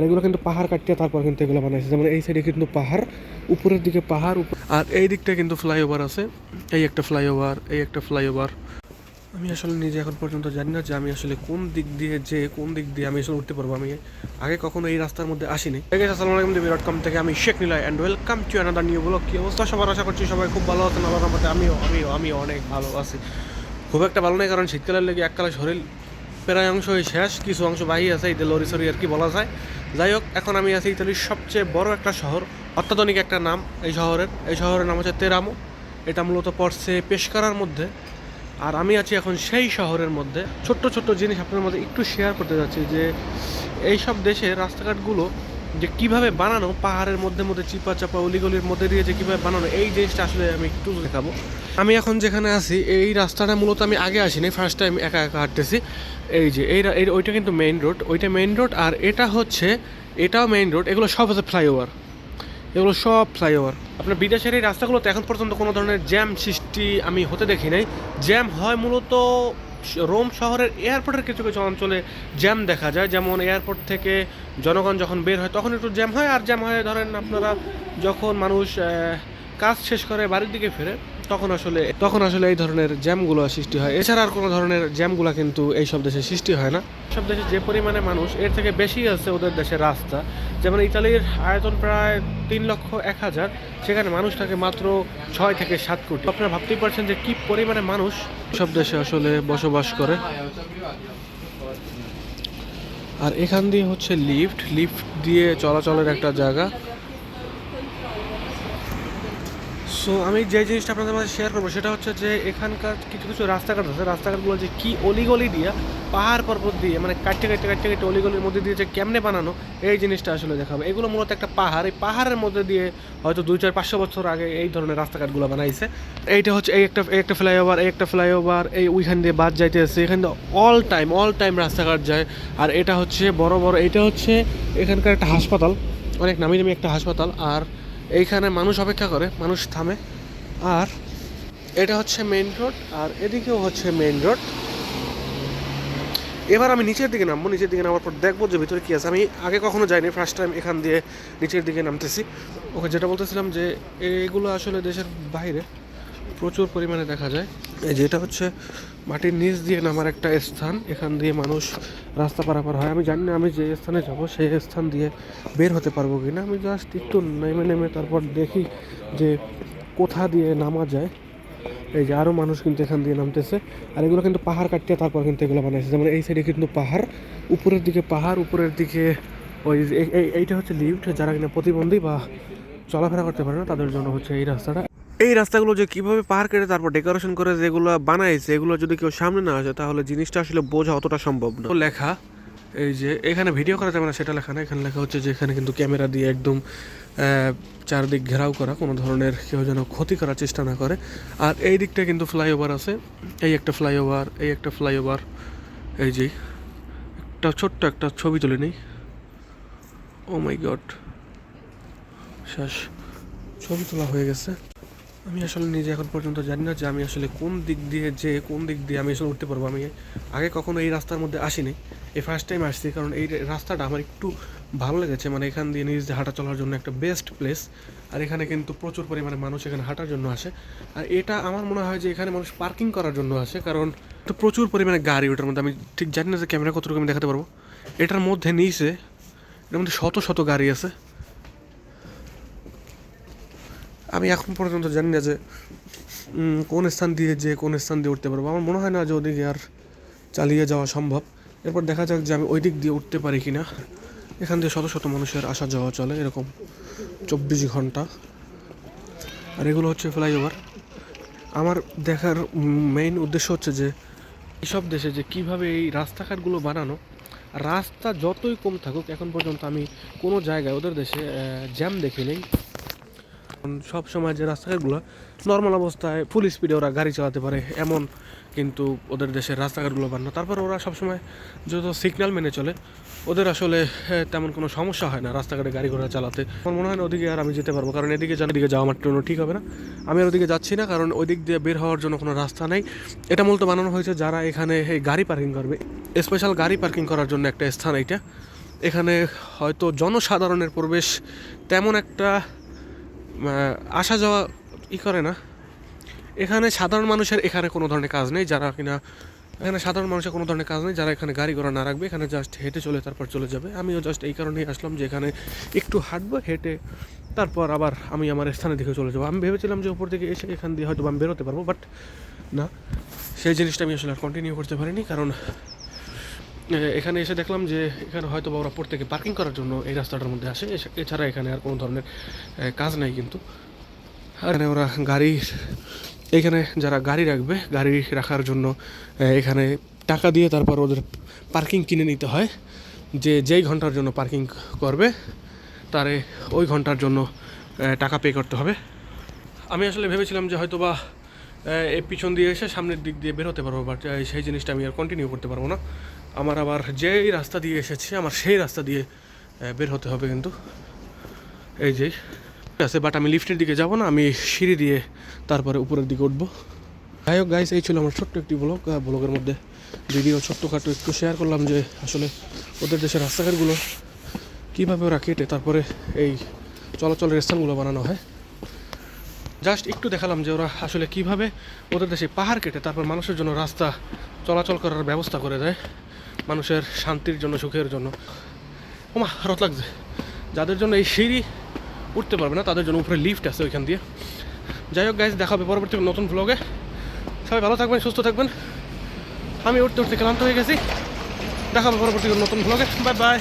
আর এগুলো কিন্তু পাহাড় কাটিয়ে তারপর কিন্তু এগুলো বানাইছে। যেমন এই সাইডে কিন্তু পাহাড়, উপরের দিকে পাহাড় আর এই দিকটা কিন্তু ফ্লাইওভার আছে। এই একটা ফ্লাইওভার এই একটা ফ্লাইওভার আমি আসলে নিজে এখন পর্যন্ত জানি না যে আমি আসলে কোন দিক দিয়ে যে কোন দিক দিয়ে আমি আসলে উঠতে পারব। আমি আগে কখনো এই রাস্তার মধ্যে আসিনি। আসসালামু আলাইকুম ডট কম থেকে আমি Sheikh Niloy and welcome to another new blog কি অবস্থা? সবার আশা করছি সবাই খুব ভালো আছেন। আল্লাহর রহমতে আমিও আমিও আমিও অনেক ভালো আছি। খুব একটা ভালো নেই, কারণ শীতকালের লেগে এককালে শরীর প্রায় অংশই শেষ, কিছু অংশ বাহি আছে। এই লরি সরি আর কি বলা যায়। যাই হোক, এখন আমি আছি ইতালির সবচেয়ে বড় একটা শহর, অত্যাধুনিক একটা নাম এই শহরের। এই শহরের নাম হচ্ছে তেরামো এটা মূলত পড়ছে পেশকারার মধ্যে। আর আমি আছি এখন সেই শহরের মধ্যে। ছোট্ট ছোট্ট জিনিস আপনার মধ্যে একটু শেয়ার করতে যাচ্ছি যে এই সব দেশে রাস্তাঘাটগুলো যে কীভাবে বানানো, পাহাড়ের মধ্যে মধ্যে চিপা চাপা অলিগলির মধ্যে দিয়ে যে কীভাবে বানানো, এই জিনিসটা আসলে আমি একটু দেখাবো। আমি এখন যেখানে আছি, এই রাস্তাটা মূলত আমি আগে আসিনি ফার্স্ট টাইম একা একা হাঁটতেছি। এই যে, এই ওইটা কিন্তু মেইন রোড ওইটা মেইন রোড আর এটা হচ্ছে, এটাও মেইন রোড এগুলো সব হচ্ছে ফ্লাইওভার এগুলো সব ফ্লাইওভার আপনার বিদেশের এই রাস্তাগুলোতে এখন পর্যন্ত কোনো ধরনের জ্যাম সৃষ্টি আমি হতে দেখি নাই। জ্যাম হয় মূলত রোম শহরের এয়ারপোর্টের কিছু কিছু অঞ্চলে জ্যাম দেখা যায়। যেমন এয়ারপোর্ট থেকে জনগণ যখন বের হয়, তখন একটু জ্যাম হয়, আর জ্যাম হয় ধরেন আপনারা যখন মানুষ কাজ শেষ করে বাড়ির দিকে ফেরে তখন আসলে তখন আসলে এই ধরনের জ্যামগুলো সৃষ্টি হয়। এছাড়া আর কোনো ধরনের জ্যামগুলো কিন্তু এই সব দেশে সৃষ্টি হয় না। সব দেশে যে পরিমাণে মানুষ, এর থেকে বেশি আছে ওদের দেশের রাস্তা। যেমন ইতালির আয়তন প্রায় তিন লক্ষ এক হাজার, সেখানে মানুষ থাকে মাত্র ছয় থেকে সাত কোটি। আপনারা ভাবতেই পারছেন যে কি পরিমাণে মানুষ সব দেশে আসলে বসবাস করে। আর এখান দিয়ে হচ্ছে লিফট। লিফট দিয়ে চলাচলের একটা জায়গা। সো আমি যে জিনিসটা আপনাদের মাঝে শেয়ার করব, সেটা হচ্ছে যে এখানকার কিছু কিছু রাস্তাঘাট আছে। রাস্তাঘাটগুলো যে কী অলিগলি দিয়ে, পাহাড় পর্বত দিয়ে মানে কাটতে কাটতে কাটতে কাটতে অলিগলির মধ্যে দিয়ে যে কেমনে বানানো, এই জিনিসটা আসলে দেখাবো। এগুলো মূলত একটা পাহাড়। এই পাহাড়ের মধ্যে দিয়ে হয়তো দুই চার পাঁচশো বছর আগে এই ধরনের রাস্তাঘাটগুলো বানাইছে। এইটা হচ্ছে এই একটা একটা ফ্লাইওভার এই একটা ফ্লাইওভার এই ওইখান দিয়ে বাদ যাইতে আছে এখান দিয়ে অল টাইম অল টাইম রাস্তাঘাট যায়। আর এটা হচ্ছে বড় বড়, এটা হচ্ছে এখানকার একটা হাসপাতাল। অনেক নামি দামি একটা হাসপাতাল। আর এইখানে মানুষ অপেক্ষা করে, মানুষ থামে। আর এটা হচ্ছে মেইন রোড আর এদিকেও হচ্ছে মেইন রোড এবার আমি নিচের দিকে নামবো, নিচের দিকে নামার পর দেখব যে ভিতরে কী আছে। আমি আগে কখনো যাইনি ফার্স্ট টাইম এখান দিয়ে নিচের দিকে নামতেছি। ওকে, যেটা বলতেছিলাম যে এগুলো আসলে দেশের বাইরে। প্রচুর পরিমাণে দেখা যায়। এই যে এটা হচ্ছে মাটির নিচ দিয়ে নামার একটা স্থান। এখান দিয়ে মানুষ রাস্তা পারাপার হয়। আমি জানি না আমি যে স্থানে যাব, সেই স্থান দিয়ে বের হতে পারব কি না আমি জাস্ট একটু নেমে নেমে তারপর দেখি যে কোথা দিয়ে নামা যায়। এই যে আরও মানুষ কিন্তু এখান দিয়ে নামতেছে। আর এগুলো কিন্তু পাহাড় কাটতে তারপর কিন্তু এগুলো বানাইছে যেমন এই সাইডে কিন্তু পাহাড়, উপরের দিকে পাহাড়, উপরের দিকে ওই এইটা হচ্ছে লিফট যারা কিনা প্রতিবন্ধী বা চলাফেরা করতে পারে না, তাদের জন্য হচ্ছে এই রাস্তাটা। এই রাস্তাগুলো যে কীভাবে পার কেটে তারপর ডেকোরেশন করে যেগুলো বানাইছে, এগুলো যদি কেউ সামনে না আসে, তাহলে জিনিসটা আসলে বোঝা অতটা সম্ভব না। লেখা, এই যে এখানে ভিডিও করা যাবে না, সেটা লেখা না। এখানে লেখা হচ্ছে যে এখানে কিন্তু ক্যামেরা দিয়ে একদম চারদিক ঘেরাও করা, কোনো ধরনের কেউ যেন ক্ষতি করার চেষ্টা না করে। আর এই দিকটা কিন্তু ফ্লাইওভার আছে। এই একটা ফ্লাইওভার এই একটা ফ্লাইওভার এই যে একটা ছোট্ট একটা ছবি তুলে নিই। ও মাই গড শেষ, ছবি তোলা হয়ে গেছে। আমি আসলে নিজে এখন পর্যন্ত জানি না যে আমি আসলে কোন দিক দিয়ে যে কোন দিক দিয়ে আমি আসলে উঠতে পারব। আমি আগে কখনো এই রাস্তার মধ্যে আসিনি। এই ফার্স্ট টাইম আসছি কারণ এই রাস্তাটা আমার একটু ভালো লেগেছে। মানে এখান দিয়ে নিজ হাঁটা চলার জন্য একটা বেস্ট প্লেস আর এখানে কিন্তু প্রচুর পরিমাণে মানুষ এখানে হাঁটার জন্য আসে। আর এটা আমার মনে হয় যে এখানে মানুষ পার্কিং করার জন্য আসে। কারণ তো প্রচুর পরিমাণে গাড়ি ওটার মধ্যে। আমি ঠিক জানি না যে ক্যামেরা কতটুকু আমি দেখাতে পারব। এটার মধ্যে নিচে এটার মধ্যে শত শত গাড়ি আছে। আমি এখন পর্যন্ত জানি না যে কোন স্থান দিয়ে যে কোন স্থান দিয়ে উঠতে পারব। আমার মনে হয় না যে ওদিকে আর চালিয়ে যাওয়া সম্ভব। এরপর দেখা যাক যে আমি ওই দিক দিয়ে উঠতে পারি কি না এখান দিয়ে শত শত মানুষের আসা যাওয়া চলে, এরকম চব্বিশ ঘণ্টা। আর এগুলো হচ্ছে ফ্লাইওভার। আমার দেখার মেইন উদ্দেশ্য হচ্ছে যে এইসব দেশে যে কীভাবে এই রাস্তাঘাটগুলো বানানো, রাস্তা যতই কম থাকুক, এখন পর্যন্ত আমি কোনো জায়গায়, ওদের দেশে জ্যাম দেখি নেই। সব সময় যে রাস্তাঘাটগুলো নর্মাল অবস্থায় ফুল স্পিডে ওরা গাড়ি চালাতে পারে, এমন কিন্তু ওদের দেশের রাস্তাঘাটগুলো বানানো। তারপর ওরা সবসময় যত সিগন্যাল মেনে চলে, ওদের আসলে তেমন কোনো সমস্যা হয় না রাস্তাঘাটে গাড়ি ঘোড়া চালাতে। আমার মনে হয় না ওদিকে আর আমি যেতে পারব, কারণ এদিকে যেন, এদিকে যাওয়া আমার জন্য ঠিক হবে না। আমি আর ওদিকে যাচ্ছি না, কারণ ওই দিক দিয়ে বের হওয়ার জন্য কোনো রাস্তা নেই। এটা মূলত বানানো হয়েছে যারা এখানে এই গাড়ি পার্কিং করবে। স্পেশাল গাড়ি পার্কিং করার জন্য একটা স্থান এইটা। এখানে হয়তো জনসাধারণের প্রবেশ তেমন একটা আসা যাওয়া ই করে না। এখানে সাধারণ মানুষের এখানে কোনো ধরনের কাজ নেই, যারা কিনা এখানে সাধারণ মানুষের কোনো ধরনের কাজ নেই, যারা এখানে গাড়ি ঘোড়া না রাখবে, এখানে জাস্ট হেঁটে চলে তারপর চলে যাবে। আমিও জাস্ট এই কারণেই আসলাম যে এখানে একটু হাঁটবো, হেঁটে তারপর আবার আমি আমার স্থানের দিকে চলে যাব। আমি ভেবেছিলাম যে উপর দিকে এসে এখান দিয়ে হয়তো আমি বেরোতে পারব বাট না, সেই জিনিসটা আমি আসলে আর কন্টিনিউ করতে পারিনি, কারণ এখানে এসে দেখলাম যে এখানে হয়তো বা ওরা প্রত্যেকে পার্কিং করার জন্য এই রাস্তাটার মধ্যে আসে। এছাড়া এখানে আর কোনো ধরনের কাজ নাই কিন্তু। এখানে ওরা গাড়ি, এখানে যারা গাড়ি রাখবে, গাড়ি রাখার জন্য এখানে টাকা দিয়ে তারপর ওদের পার্কিং কিনে নিতে হয়। যে যেই ঘণ্টার জন্য পার্কিং করবে, তারে ওই ঘণ্টার জন্য টাকা পে করতে হবে। আমি আসলে ভেবেছিলাম যে হয়তো বা পিছন দিয়ে এসে সামনের দিক দিয়ে বেরোতে পারব বাট সেই জিনিসটা আমি আর কন্টিনিউ করতে পারব না। আমার আবার যেই রাস্তা দিয়ে এসেছে, আমার সেই রাস্তা দিয়ে বের হতে হবে কিন্তু। এই যে, আছে বাট আমি লিফটের দিকে যাব না, আমি সিঁড়ি দিয়ে তারপরে উপরের দিকে উঠবো। যাই হোক গাইস এই ছিল আমার ছোট্ট একটি ব্লগ ব্লগের মধ্যে ভিডিও ছোট্টখাটো একটু শেয়ার করলাম যে আসলে ওদের দেশের রাস্তাঘাটগুলো কীভাবে ওরা কেটে তারপরে এই চলাচলের স্থানগুলো বানানো হয়। জাস্ট একটু দেখালাম যে ওরা আসলে কীভাবে ওদের দেশে পাহাড় কেটে তারপর মানুষের জন্য রাস্তা চলাচল করার ব্যবস্থা করে দেয়। মানুষের শান্তির জন্য, সুখের জন্য। ওমা রত লাগছে। যাদের জন্য এই সিঁড়ি উঠতে পারবে না, তাদের জন্য উপরে লিফট আছে ওইখান দিয়ে। যাই হোক গাইজ দেখাবে পরবর্তী নতুন ব্লগে সবাই ভালো থাকবেন, সুস্থ থাকবেন। আমি উঠতে উঠতে ক্লান্ত হয়ে গেছি। দেখা হবে পরবর্তী নতুন ব্লগে বাই বাই